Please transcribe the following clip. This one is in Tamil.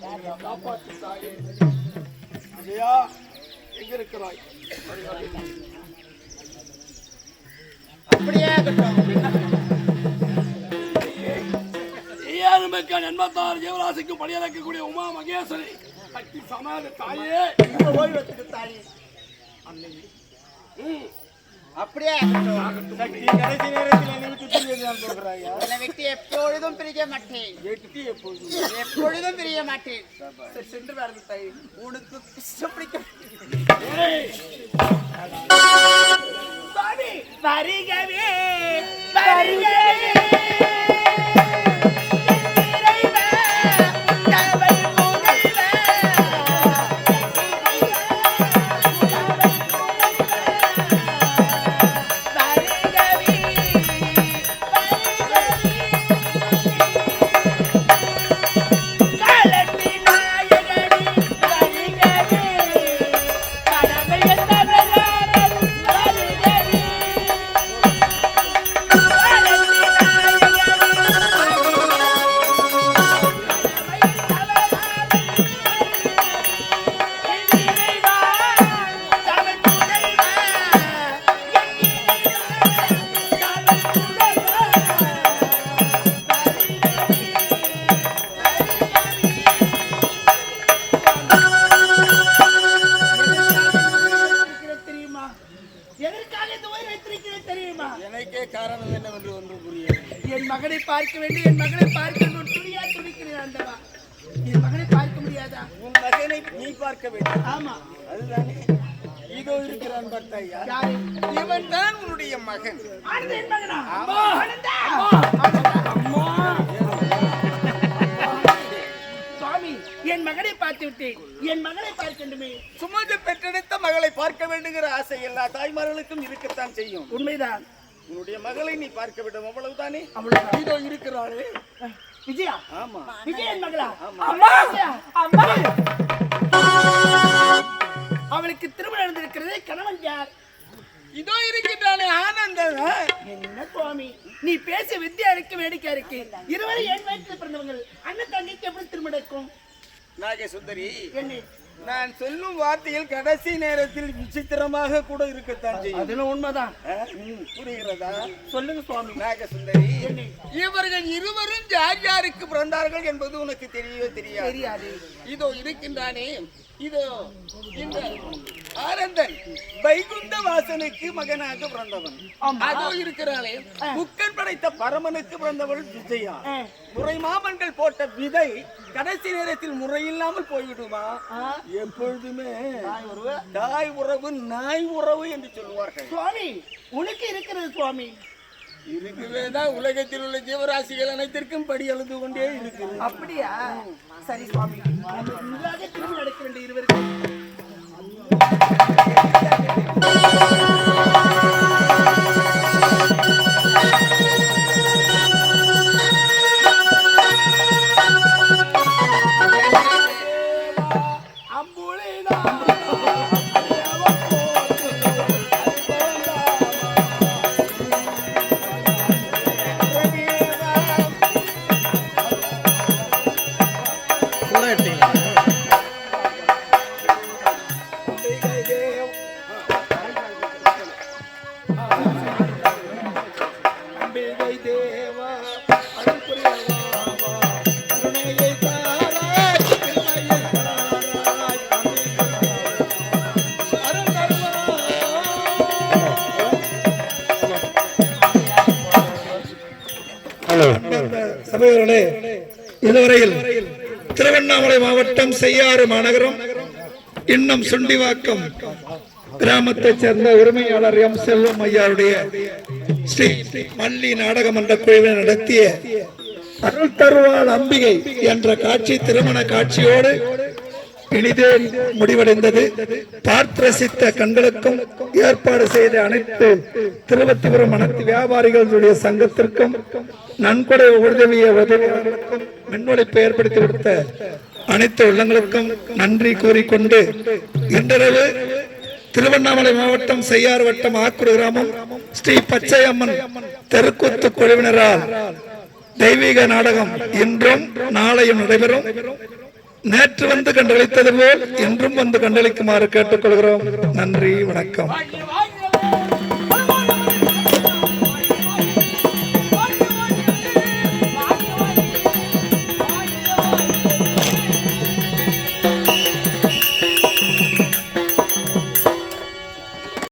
காப்பாற்று தாயே விஜயா எங்க இருக்கிறாய் அப்படியே இருக்கட்டும் ஏழுமிக்க நன்மத்தார் ஜீவராசிக்கும் பணியளக்கக்கூடிய உமா மகேஸ்வரி சக்தி சமாத தாயே இந்த ஓய்வத்துக்கு தாயே ம். அப்படியே. கடைசி நேரத்தில் என்னை விட்டு பிரியதான் போகிறாயா? என்னை விட்டு எப்பொழுதும் பிரிய மாட்டேன். எட்டு எப்போது எப்பொழுதும் பிரிய மாட்டேன். சரி, சென்று தாயே. உனக்கு பிடிக்க வருகவே வருகவே. இந்த உயிர் வைத்திருக்கிறேன் தெரியுமா? எனக்கே காரணம் என்னவென்று ஒன்று புரியவில்லை. என் மகனை பார்க்க வேண்டும் என் மகனை பார்க்க வேண்டும் துணியா துடிக்கிறேன் ஆண்டவா. என் மகனை பார்க்க முடியாதா? உன் மகனை நீ பார்க்க வேண்டும். ஆமா. அதுதானே. இதோ இருக்கிறான் பார்த்தாயா இவன் தான் உன்னுடைய மகன். என் மகனா? விட்டேன். என் சுமந்து பெற்றெடுத்த மகளை பார்க்க வேண்டுங்கிற ஆசை எல்லா தாய்மார்களுக்கும் இருக்கத்தான் செய்யும். உண்மைதான். உன்னுடைய மகளை நீ பார்க்க வேண்டும் அவ்வளவுதானே? இதோ இருக்கிறாளே. விஜயா. ஆமா. விஜய் என் மகளா. ஆமா. அம்மா. அம்மா. அவளுக்கு திருமணம் நடந்திருக்கிறது கணவன் யார்? இதோ இருக்கின்றானே ஆனந்தன் என்ன சுவாமி? நீ பேச வித்தியா இருக்கு வேடிக்கை இருக்கு. இருவரும் என் வயிற்றில் பிறந்தவங்கள் அண்ணன் தங்கிக்கு எப்படி திருமணம் நடக்கும் நாகசுந்தரி நான் சொல்லும் வார்த்தையில் கடைசி நேரத்தில் விசித்திரமாக கூட இருக்கத்தான் செய்யும். அதெல்லாம் உண்மைதான். புரிகிறதா? சொல்லுங்க சுவாமி. நாகசுந்தரி? இவர்கள் இருவரும் யார் யாருக்கு பிறந்தார்கள் என்பது உனக்கு தெரியவே தெரியாது. தெரியாது. இதோ இருக்கின்றானே இதோ இந்த ஆனந்தன் வைகுண்ட வாசனுக்கு மகனாக பிறந்தவன். அதோ இருக்கிறாளே முக்கன் படைத்த பரமனுக்கு பிறந்தவள் விஜயா. முறை மாமன்கள் போட்ட விதை கடைசி நேரத்தில் முறையில்லாமல் போய்விடுமா. எப்பொழுதுமே தாய் உறவு. நாய் உறவு என்று சொல்லுவார்கள். சுவாமி உனக்கு இருக்கிறது சுவாமி. இருக்கவே தான் உலகத்தில் உள்ள ஜீவராசிகள் அனைத்திற்கும் படி அழுது கொண்டே இருக்கு அப்படியா? சரி சுவாமி. நடக்க வேண்டிய இருவருக்கு சபையோர்களே இதுவரையில் திருவண்ணாமலை மாவட்டம் செய்யாறு மாநகரம் இன்னும் சுண்டிவாக்கம் கிராமத்தைச் சேர்ந்த உரிமையாளர் எம் செல்வம் ஐயாருடைய ஸ்ரீ மல்லி நாடக மன்ற குழுவினர் நடத்திய அருள் தருவாள் அம்பிகை என்ற காட்சி திருமண காட்சியோடு இனிதே முடிவடைந்தது. பார்த்து ரசித்த கண்களுக்கும் ஏற்பாடு செய்த அனைத்து திருவத்திபுரம் அனைத்து வியாபாரிகளுடைய சங்கத்திற்கும் நன்கொடை உதவிய உதவியாளர்களுக்கும் மின்வழிப்பை ஏற்படுத்தி கொடுத்த அனைத்து உள்ளங்களுக்கும் நன்றி கூறிக்கொண்டு இன்றிரவு திருவண்ணாமலை மாவட்டம் செய்யாறு வட்டம் ஆக்கூர் கிராமம் ஸ்ரீ பச்சையம்மன் தெருக்கூத்து குழுவினரால் தெய்வீக நாடகம் இன்றும் நாளையும் நடைபெறும். நேற்று வந்து கண்டளித்தது போல் இன்றும் வந்து கண்டளிக்குமாறு கேட்டுக்கொள்கிறோம். நன்றி வணக்கம்.